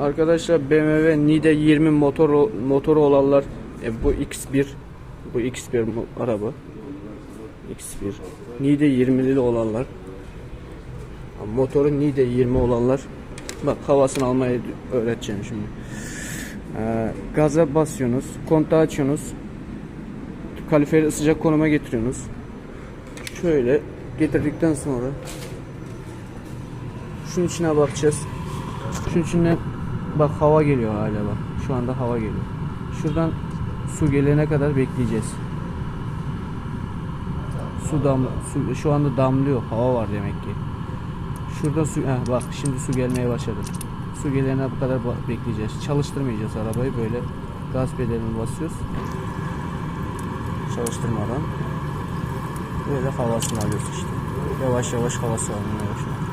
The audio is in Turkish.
Arkadaşlar BMW Nide 20 motor motoru olanlar e, bu X1 bu X1 mo- araba X1 Nide 20'li olanlar motoru Nide 20 olanlar bak havasını almayı öğreteceğim şimdi. Ee, gaza basıyorsunuz, kontağı açıyorsunuz. Kaliferi sıcak konuma getiriyorsunuz. Şöyle getirdikten sonra şunun içine bakacağız. Şunun içine bak hava geliyor hala bak. Şu anda hava geliyor. Şuradan su gelene kadar bekleyeceğiz. Su dam su şu anda damlıyor. Hava var demek ki. Şurada su heh, bak şimdi su gelmeye başladı. Su gelene bu kadar bekleyeceğiz. Çalıştırmayacağız arabayı böyle gaz pedalını basıyoruz. Çalıştırmadan böyle havasını alıyoruz işte. Yavaş yavaş havası almaya başlıyor.